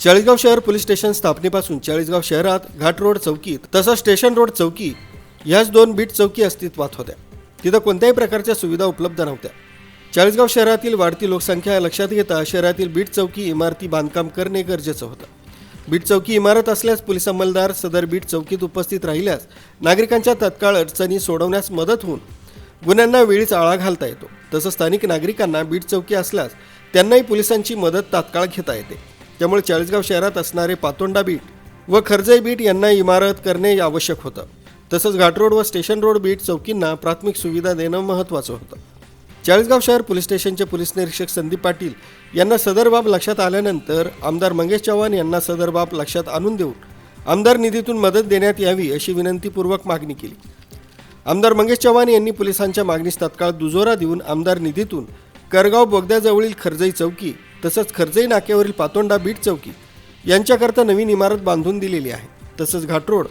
चाळीसगाव शहर police station स्थापनेपासून चाळीसगाव शहरात घाट रोड चौकी तसंच स्टेशन रोड चौकी ह्याच दोन बीट चौकी अस्तित्वात होत्या. तिथं कोणत्याही प्रकारच्या सुविधा उपलब्ध नव्हत्या. चाळीसगाव शहरातील वाढती लोकसंख्या लक्षात घेता शहरातील बीट चौकी इमारती बांधकाम करणे गरजेचं होतं. बीट चौकी इमारत असल्यास पोलीस अंमलदार सदर बीट चौकीत उपस्थित राहिल्यास नागरिकांच्या तत्काळ अडचणी सोडवण्यास मदत होऊन गुन्ह्यांना वेळीच आळा घालता येतो. तसंच स्थानिक नागरिकांना बीट चौकी असल्यास त्यांनाही पोलिसांची मदत तात्काळ घेता येते. त्यामुळे चाळीसगाव शहरात असणारे पातोंडा बीट व खर्जई बीट यांना इमारत करणे आवश्यक होतं. तसंच घाटरोड व स्टेशन रोड बीट चौकींना प्राथमिक सुविधा देणं महत्त्वाचं होतं. चाळीसगाव शहर पोलीस स्टेशनचे पोलीस निरीक्षक संदीप पाटील यांना सदर बाब लक्षात आल्यानंतर आमदार मंगेश चव्हाण यांना सदर बाब लक्षात आणून देऊन आमदार निधीतून मदत देण्यात यावी अशी विनंतीपूर्वक मागणी केली. आमदार मंगेश चव्हाण यांनी पोलिसांच्या मागणीस तात्काळ दुजोरा देऊन आमदार निधीतून करगाव बोगद्याजवळील खरजई चौकी तसंच खर्जई नाक्यावरील पातोंडा बीट चौकी यांच्याकरता नवीन इमारत बांधून दिलेली आहे. तसंच घाटरोड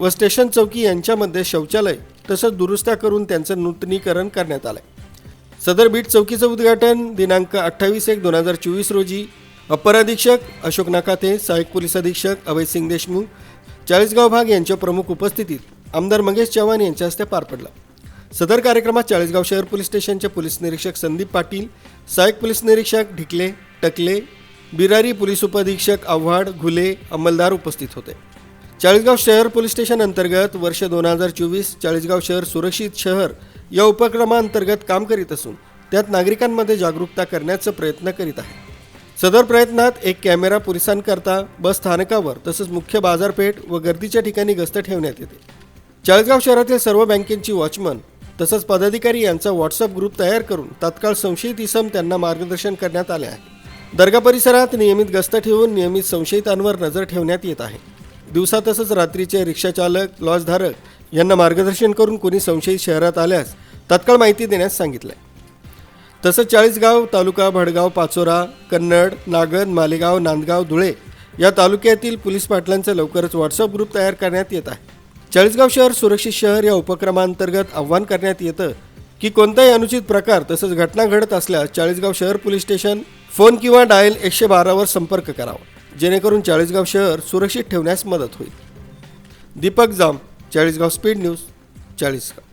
व स्टेशन चौकी यांच्यामध्ये शौचालय तसंच दुरुस्त्या करून त्यांचं नूतनीकरण करण्यात आलंय. सदर बीट चौकीचं उद्घाटन दिनांक अठ्ठावीस एक दोन हजार चोवीस रोजी अपर अधीक्षक अशोक नाकाते सहाय्यक पोलीस अधीक्षक अभय सिंग देशमुख चाळीसगाव भाग यांच्या प्रमुख उपस्थितीत आमदार मंगेश चव्हाण यांच्या हस्ते पार पडला. सदर कार्यक्रमात चाळीसगाव शहर पोलीस स्टेशनचे पोलीस निरीक्षक संदीप पाटील सहाय्यक पोलीस निरीक्षक ढिकले टकले बिरारी पोलीस उपअधीक्षक आव्हाड घुले अंमलदार उपस्थित होते. चाळीसगाव शहर पोलीस स्टेशन अंतर्गत वर्ष दोन हजार चोवीस चाळीसगाव शहर सुरक्षित शहर या उपक्रमाअंतर्गत काम करीत असून त्यात नागरिकांमध्ये जागरूकता करण्याचा प्रयत्न करीत आहे. सदर प्रयत्नात एक कॅमेरा पोलिसांकरता बस स्थानकावर तसंच मुख्य बाजारपेठ व गर्दीच्या ठिकाणी गस्त ठेवण्यात येते. चाळीसगाव शहरातील सर्व बँकेची वॉचमन तसंच पदाधिकारी यांचा व्हॉट्सअप ग्रुप तयार करून तात्काळ संशयित इसम त्यांना मार्गदर्शन करण्यात आले आहे. दर्गा परिसरात नियमित गस्त ठेवून नियमित संशयितांवर नजर ठेवण्यात येत आहे. दिवसा तसंच रात्रीचे रिक्षाचालक लॉजधारक यांना मार्गदर्शन करून कोणी संशयित शहरात आल्यास तात्काळ माहिती देण्यास सांगितलं आहे तसंच चाळीसगाव तालुका भडगाव पाचोरा कन्नड नागद मालेगाव नांदगाव धुळे या तालुक्यातील पोलीस पाटलांचा लवकरच व्हॉट्सअप ग्रुप तयार करण्यात येत आहे. चाळीसगाव शहर सुरक्षित शहर या उपक्रमांतर्गत आव्हान करण्यात येतं की कोणताही अनुचित प्रकार तसंच घटना घडत असल्यास चाळीसगाव शहर पोलीस स्टेशन फोन किंवा डायल एकशे बारावर संपर्क करावा. जेणेकरून चाळीसगाव शहर सुरक्षित ठेवण्यास मदत होईल. Deepak Jam Chalisgaon speed news Chalisgaon.